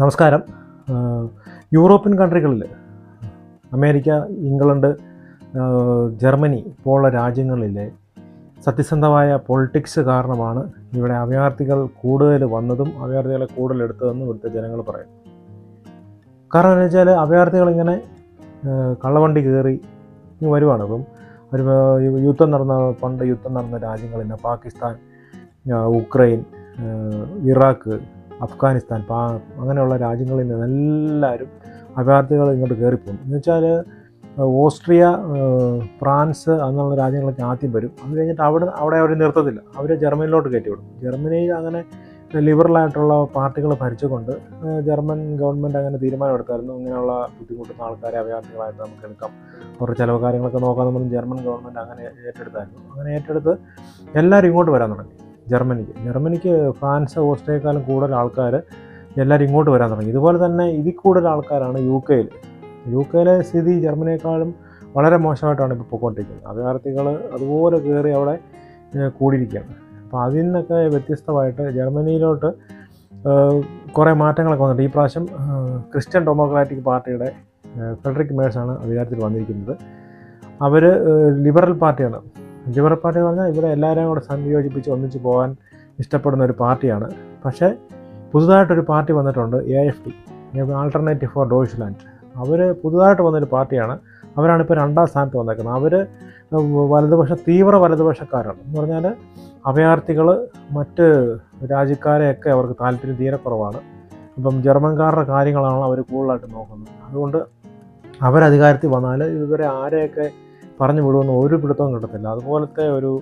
നമസ്കാരം. യൂറോപ്യൻ കൺട്രികളിൽ America England Germany പോലുള്ള രാജ്യങ്ങളിലെ സത്യസന്ധമായ പൊളിറ്റിക്സ് കാരണമാണ് ഇവിടെ അഭയാർത്ഥികൾ കൂടുതൽ വന്നതും അഭയാർത്ഥികളെ കൂടുതൽ എടുത്തതെന്നും ഇവിടുത്തെ ജനങ്ങൾ പറയും. കാരണം എന്ന് വെച്ചാൽ അഭയാർത്ഥികൾ ഇങ്ങനെ കള്ളവണ്ടി കയറി വരുവാണ്. അപ്പം ഒരു യുദ്ധം നടന്ന പണ്ട് യുദ്ധം നടന്ന രാജ്യങ്ങളിൽ പാകിസ്ഥാൻ ഉക്രൈൻ ഇറാഖ് അഫ്ഗാനിസ്ഥാൻ പാ അങ്ങനെയുള്ള രാജ്യങ്ങളിൽ നിന്ന് എല്ലാവരും അഭയാർത്ഥികൾ ഇങ്ങോട്ട് കയറിപ്പോകും. എന്ന് വെച്ചാൽ ഓസ്ട്രിയ ഫ്രാൻസ് എന്നുള്ള രാജ്യങ്ങളൊക്കെ ആദ്യം വരും. അത് കഴിഞ്ഞിട്ട് അവിടെ അവിടെ അവർ നിർത്തത്തില്ല. അവർ ജർമ്മനിയിലോട്ട് കയറ്റി വിടും ജർമ്മനിയിൽ അങ്ങനെ ലിബറലായിട്ടുള്ള പാർട്ടികൾ ഭരിച്ചുകൊണ്ട് ജർമ്മൻ ഗവൺമെന്റ് അങ്ങനെ തീരുമാനമെടുത്തായിരുന്നു. ഇങ്ങനെയുള്ള ബുദ്ധിമുട്ടുന്ന ആൾക്കാരെ അഭയാർത്ഥികളായിട്ട് നമുക്ക് എടുക്കാം. അവരുടെ ചിലവ് കാര്യങ്ങളൊക്കെ നോക്കാമെന്ന് നമ്മൾ ജർമ്മൻ ഗവൺമെന്റ് അങ്ങനെ ഏറ്റെടുത്തായിരുന്നു. അങ്ങനെ ഏറ്റെടുത്ത് എല്ലാവരും ഇങ്ങോട്ട് വരാൻ തുടങ്ങി. ജർമ്മനിക്ക്. ജർമ്മനിക്ക് ഫ്രാൻസ് ഓസ്ട്രിയയെക്കാളും കൂടുതൽ ആൾക്കാർ എല്ലാവരും ഇങ്ങോട്ട് വരാൻ തുടങ്ങി. ഇതുപോലെ തന്നെ ഇതിൽ കൂടുതൽ ആൾക്കാരാണ് യു കെയിൽ യു കെയിലെ സ്ഥിതി ജർമ്മനിയേക്കാളും വളരെ മോശമായിട്ടാണ് ഇപ്പോൾ പോയിക്കൊണ്ടിരിക്കുന്നത് അഭയാർത്ഥികൾ അതുപോലെ കയറി അവിടെ കൂടിയിരിക്കുകയാണ്. അപ്പോൾ അതിൽ നിന്നൊക്കെ വ്യത്യസ്തമായിട്ട് ജർമ്മനിയിലോട്ട് കുറേ മാറ്റങ്ങളൊക്കെ വന്നിട്ട് ഈ പ്രാവശ്യം ക്രിസ്ത്യൻ ഡെമോക്രാറ്റിക് പാർട്ടിയുടെ ഫെഡറിക് മേഴ്സാണ് അധികാരത്തിൽ വന്നിരിക്കുന്നത്. അവർ ലിബറൽ പാർട്ടിയാണ്. ലിബറൽ പാർട്ടി എന്ന് പറഞ്ഞാൽ ഇവിടെ എല്ലാവരെയും കൂടെ സംയോജിപ്പിച്ച് ഒന്നിച്ച് പോകാൻ ഇഷ്ടപ്പെടുന്ന ഒരു പാർട്ടിയാണ്. പക്ഷേ പുതുതായിട്ടൊരു പാർട്ടി വന്നിട്ടുണ്ട് A F D alternative for Deutschland അവർ പുതുതായിട്ട് വന്നൊരു പാർട്ടിയാണ്. അവരാണ് ഇപ്പോൾ രണ്ടാം സ്ഥാനത്ത് വന്നേക്കുന്നത്. അവർ വലതുപക്ഷ തീവ്ര വലതുപക്ഷക്കാരാണ്. എന്ന് പറഞ്ഞാൽ അഭയാർത്ഥികൾ മറ്റ് രാജ്യക്കാരെയൊക്കെ അവർക്ക് താല്പര്യം തീരെ കുറവാണ്. അപ്പം ജർമ്മൻകാരുടെ കാര്യങ്ങളാണ് അവർ കൂടുതലായിട്ട് നോക്കുന്നത്. അതുകൊണ്ട് അവരധികാരത്തിൽ വന്നാൽ ഇവരെ ആരെയൊക്കെ പറഞ്ഞു വിടുമെന്ന് ഒരു പിടുത്തവും കിട്ടത്തില്ല. അതുപോലത്തെ ഒരു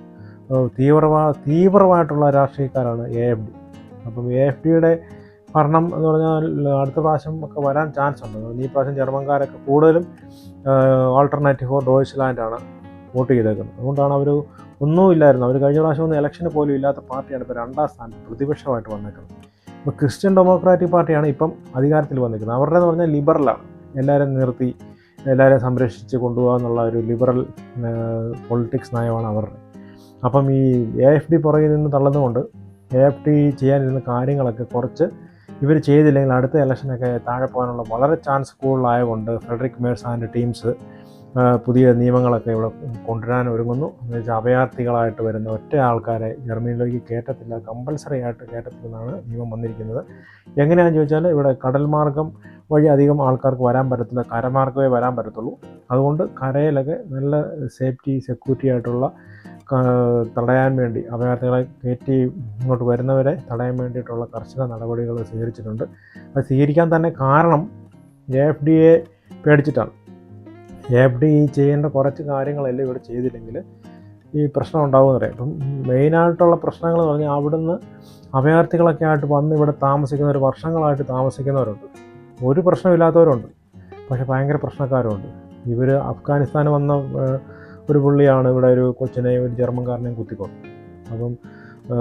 തീവ്രവാ തീവ്രമായിട്ടുള്ള രാഷ്ട്രീയക്കാരാണ് എ എഫ് ഡി അപ്പം എ എഫ് ഡിയുടെ ഭരണം എന്ന് പറഞ്ഞാൽ അടുത്ത പ്രാവശ്യം ഒക്കെ വരാൻ ചാൻസ് ഉണ്ട്. ഈ പ്രാവശ്യം ജർമ്മൻകാരൊക്കെ കൂടുതലും ഓൾട്ടർനേറ്റീവ് ഫോർ ഡോയ്ച്ച്ലാൻഡാണ് വോട്ട് ചെയ്തേക്കുന്നത്. അതുകൊണ്ടാണ് അവർ ഒന്നുമില്ലായിരുന്നു അവർ കഴിഞ്ഞ പ്രാവശ്യം ഒന്നും ഇലക്ഷന് പോലും ഇല്ലാത്ത പാർട്ടിയാണ് ഇപ്പോൾ രണ്ടാം സ്ഥാനത്ത് പ്രതിപക്ഷമായിട്ട് വന്നേക്കുന്നത്. ഇപ്പോൾ ക്രിസ്ത്യൻ ഡെമോക്രാറ്റിക് പാർട്ടിയാണ് ഇപ്പം അധികാരത്തിൽ വന്നിരിക്കുന്നത്. അവരുടെ എന്ന് പറഞ്ഞാൽ ലിബറലാണ് എല്ലാവരും നിർത്തി എല്ലാവരെയും സംരക്ഷിച്ച് കൊണ്ടുപോകുക എന്നുള്ള ഒരു ലിബറൽ പൊളിറ്റിക്സ് നയമാണ് അവരുടെ അപ്പം ഈ എ എഫ് ഡി പുറകിൽ നിന്ന് തള്ളതുകൊണ്ട് എ എഫ് ഡി ചെയ്യാനിരുന്ന കാര്യങ്ങളൊക്കെ കുറച്ച് ഇവർ ചെയ്തില്ലെങ്കിൽ അടുത്ത ഇലക്ഷനൊക്കെ താഴെ പോകാനുള്ള വളരെ ചാൻസ് കൂടുതലായതുകൊണ്ട് ഫ്രെഡറിക് മേഴ്സ് ആൻഡ് ടീംസ് പുതിയ നിയമങ്ങളൊക്കെ ഇവിടെ കൊണ്ടുവരാൻ ഒരുങ്ങുന്നു. എന്ന് വെച്ചാൽ അഭയാർത്ഥികളായിട്ട് വരുന്ന ഒറ്റ ആൾക്കാരെ ജർമ്മനിയിലേക്ക് കയറ്റത്തില്ല കമ്പൽസറി ആയിട്ട് കയറ്റത്തില്ലെന്നാണ് നിയമം വന്നിരിക്കുന്നത്. എങ്ങനെയാണെന്ന് ചോദിച്ചാൽ ഇവിടെ കടൽ മാർഗം വഴി അധികം ആൾക്കാർക്ക് വരാൻ പറ്റത്തില്ല കരമാർഗമേ വരാൻ പറ്റത്തുള്ളൂ. അതുകൊണ്ട് കരയിലൊക്കെ നല്ല സേഫ്റ്റി സെക്യൂരിറ്റി ആയിട്ടുള്ള തടയാൻ വേണ്ടി അഭയാർത്ഥികളെ കയറ്റി ഇങ്ങോട്ട് വരുന്നവരെ തടയാൻ വേണ്ടിയിട്ടുള്ള കർശന നടപടികൾ സ്വീകരിച്ചിട്ടുണ്ട്. അത് സ്വീകരിക്കാൻ തന്നെ കാരണം എ എഫ് ഡി എ പേടിച്ചിട്ടാണ്. എഫ് ഡി ചെയ്യേണ്ട കുറച്ച് കാര്യങ്ങളെല്ലാം ഇവിടെ ചെയ്തില്ലെങ്കിൽ ഈ പ്രശ്നം ഉണ്ടാകുമെന്ന് പറയാം ഇപ്പം മെയിനായിട്ടുള്ള പ്രശ്നങ്ങൾ എന്ന് പറഞ്ഞാൽ അവിടുന്ന് അഭയാർത്ഥികളൊക്കെ ആയിട്ട് വന്ന് ഇവിടെ താമസിക്കുന്നവർ വർഷങ്ങളായിട്ട് താമസിക്കുന്നവരുണ്ട്. ഒരു പ്രശ്നമില്ലാത്തവരുണ്ട്. പക്ഷേ ഭയങ്കര പ്രശ്നക്കാരുണ്ട്. ഇവർ അഫ്ഗാനിസ്ഥാൻ വന്ന ഒരു പുള്ളിയാണ് ഇവിടെ ഒരു കൊച്ചിനെയും ഒരു ജർമ്മൻകാരനെയും കുത്തിക്കൊണ്ട്. അപ്പം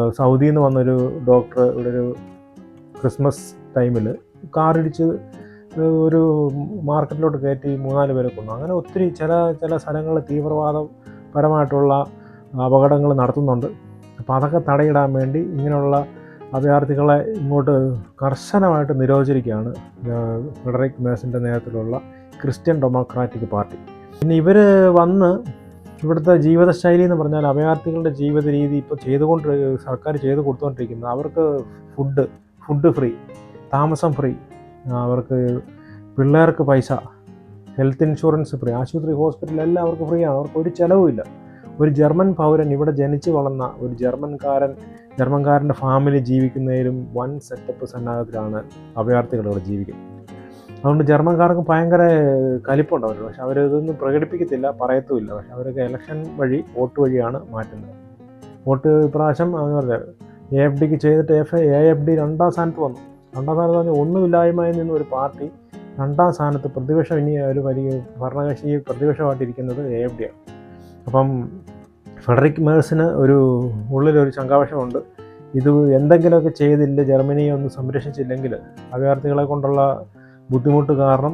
സൗദിയിൽ നിന്ന് വന്നൊരു ഡോക്ടർ ഇവിടെ ഒരു ക്രിസ്മസ് ടൈമിൽ കാറിടിച്ച് ഒരു മാർക്കറ്റിലോട്ട് കയറ്റി മൂന്നാൽ പേരെ കൊന്നു. അങ്ങനെ ഒത്തിരി ചില ചില സ്ഥലങ്ങളിൽ തീവ്രവാദപരമായിട്ടുള്ള അപകടങ്ങൾ നടത്തുന്നുണ്ട്. അപ്പോൾ അതൊക്കെ തടയിടാൻ വേണ്ടി ഇങ്ങനെയുള്ള അഭയാർത്ഥികളെ ഇങ്ങോട്ട് കർശനമായിട്ട് നിരോധിച്ചിരിക്കുകയാണ് ഫ്രെഡറിക് മേസിന്റെ നേതൃത്വത്തിലുള്ള ക്രിസ്ത്യൻ ഡെമോക്രാറ്റിക് പാർട്ടി. പിന്നെ ഇവർ വന്ന് ഇവിടുത്തെ ജീവിതശൈലി എന്ന് പറഞ്ഞാൽ അഭയാർത്ഥികളുടെ ജീവിത രീതി ഇപ്പോൾ ചെയ്തുകൊണ്ട് സർക്കാർ ചെയ്ത് കൊടുത്തുകൊണ്ടിരിക്കുന്നത് അവർക്ക് ഫുഡ് ഫുഡ് ഫ്രീ താമസം ഫ്രീ അവർക്ക് പിള്ളേർക്ക് പൈസ ഹെൽത്ത് ഇൻഷുറൻസ് ഫ്രീ ആശുപത്രി ഹോസ്പിറ്റലെല്ലാം അവർക്ക് ഫ്രീ ആണ്. അവർക്ക് ഒരു ചിലവുമില്ല ഒരു ജർമ്മൻ പൗരൻ ഇവിടെ ജനിച്ച് വളർന്ന ഒരു ജർമ്മൻകാരൻ ജർമ്മൻകാരന്റെ ഫാമിലി ജീവിക്കുന്നതിലും വൺ സെറ്റപ്പ് സന്നാഹത്തിലാണ് അഭയാർത്ഥികൾ ഇവിടെ ജീവിക്കുന്നത്. അതുകൊണ്ട് ജർമ്മൻകാർക്ക് ഭയങ്കര കലിപ്പുണ്ട് അവർ പക്ഷെ അവരിതൊന്നും പ്രകടിപ്പിക്കത്തില്ല പറയത്തുമില്ല. പക്ഷെ അവരൊക്കെ ഇലക്ഷൻ വഴി വോട്ട് വഴിയാണ് മാറ്റുന്നത്. വോട്ട് ഇപ്രാവശ്യം എന്ന് പറഞ്ഞാൽ എ എഫ് ഡിക്ക് ചെയ്തിട്ട് എഫ് എ എഫ് ഡി രണ്ടാം സ്ഥാനത്ത് വന്നു. രണ്ടാം സ്ഥാനത്ത് പറഞ്ഞാൽ ഒന്നുമില്ലായ്മയിൽ നിന്ന് ഒരു പാർട്ടി രണ്ടാം സ്ഥാനത്ത് പ്രതിപക്ഷം ഇനി ഒരു വലിയ ഭരണകക്ഷി പ്രതിപക്ഷമായിട്ടിരിക്കുന്നത് എ എഫ് ആണ്. അപ്പം ഫെഡറിക് മേഴ്സിന് ഒരു ഉള്ളിലൊരു ശങ്കാവശമുണ്ട് ഇത് എന്തെങ്കിലുമൊക്കെ ചെയ്തില്ല ജർമ്മനിയെ ഒന്ന് സംരക്ഷിച്ചില്ലെങ്കിൽ അഭയാർത്ഥികളെ കൊണ്ടുള്ള ബുദ്ധിമുട്ട് കാരണം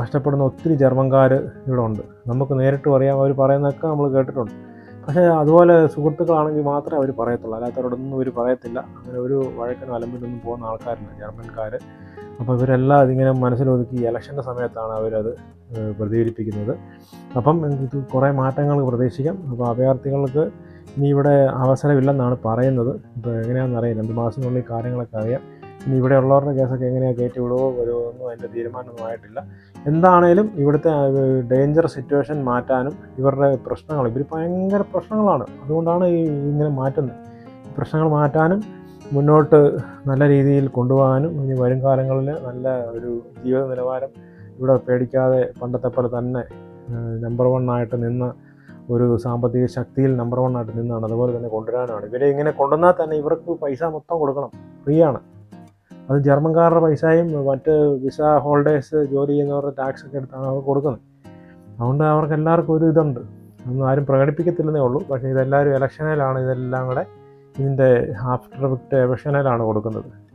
കഷ്ടപ്പെടുന്ന ഒത്തിരി ജർമ്മൻകാർ ഇവിടെ ഉണ്ട്. നമുക്ക് നേരിട്ട് പറയാം അവർ പറയുന്നതൊക്കെ നമ്മൾ കേട്ടിട്ടുണ്ട്. പക്ഷേ അതുപോലെ സുഹൃത്തുക്കളാണെങ്കിൽ മാത്രമേ അവർ പറയത്തുള്ളൂ. അല്ലാത്തവരോടൊന്നും അവർ പറയത്തില്ല. അങ്ങനെ ഒരു വഴക്കിനും അലമ്പിനൊന്നും പോകുന്ന ആൾക്കാരില്ല ജർമ്മൻകാർ അപ്പോൾ ഇവരെല്ലാം അതിങ്ങനെ മനസ്സിലൊതുക്കി ഇലക്ഷന്റെ സമയത്താണ് അവരത് പ്രതികരിപ്പിക്കുന്നത്. അപ്പം ഇത് കുറേ മാറ്റങ്ങൾ പ്രതീക്ഷിക്കാം. അപ്പോൾ അഭയാർത്ഥികൾക്ക് ഇനി ഇവിടെ അവസരമില്ലെന്നാണ് പറയുന്നത്. ഇപ്പോൾ എങ്ങനെയാണെന്ന് അറിയാം രണ്ട് മാസത്തിനുള്ളിൽ കാര്യങ്ങളൊക്കെ അറിയാം. ഇനി ഇവിടെ ഉള്ളവരുടെ കേസൊക്കെ എങ്ങനെയാണ് കയറ്റി വിടുവോ വരുമോ ഒന്നും അതിന്റെ തീരുമാനമൊന്നും ആയിട്ടില്ല. എന്താണേലും ഇവിടുത്തെ ഡേഞ്ചർ സിറ്റുവേഷൻ മാറ്റാനും ഇവരുടെ പ്രശ്നങ്ങൾ ഇവർ ഭയങ്കര പ്രശ്നങ്ങളാണ്. അതുകൊണ്ടാണ് ഈ ഇങ്ങനെ മാറ്റുന്നത്. പ്രശ്നങ്ങൾ മാറ്റാനും മുന്നോട്ട് നല്ല രീതിയിൽ കൊണ്ടുപോകാനും ഇനി വരും കാലങ്ങളിൽ നല്ല ഒരു ജീവിത നിലവാരം ഇവിടെ പേടിക്കാതെ പണ്ടത്തെ പോലെ തന്നെ നമ്പർ വൺ ആയിട്ട് നിന്ന് ഒരു സാമ്പത്തിക ശക്തിയിൽ നമ്പർ വൺ ആയിട്ട് നിന്നാണ്. അതുപോലെ തന്നെ കൊണ്ടുവരാനാണ് ഇവരെ ഇങ്ങനെ കൊണ്ടുവന്നാൽ തന്നെ ഇവർക്ക് പൈസ മൊത്തം കൊടുക്കണം. ഫ്രീ ആണ്. അത് ജർമ്മൻകാരുടെ പൈസയും മറ്റ് വിസ ഹോൾഡേഴ്സ് ജോലി ചെയ്യുന്നവരുടെ ടാക്സ് ഒക്കെ എടുത്താണ് അവർ കൊടുക്കുന്നത്. അതുകൊണ്ട് അവർക്ക് എല്ലാവർക്കും ഒരു ഇതുണ്ട്. ഒന്നും ആരും പ്രകടിപ്പിക്കത്തില്ലെന്നേ ഉള്ളൂ. പക്ഷേ ഇതെല്ലാവരും ഇലക്ഷനിലാണ് ഇതെല്ലാം കൂടെ ഇതിന്റെ ആഫ്റ്റർ വിക്ട് ഇലക്ഷനിലാണ് കൊടുക്കുന്നത്.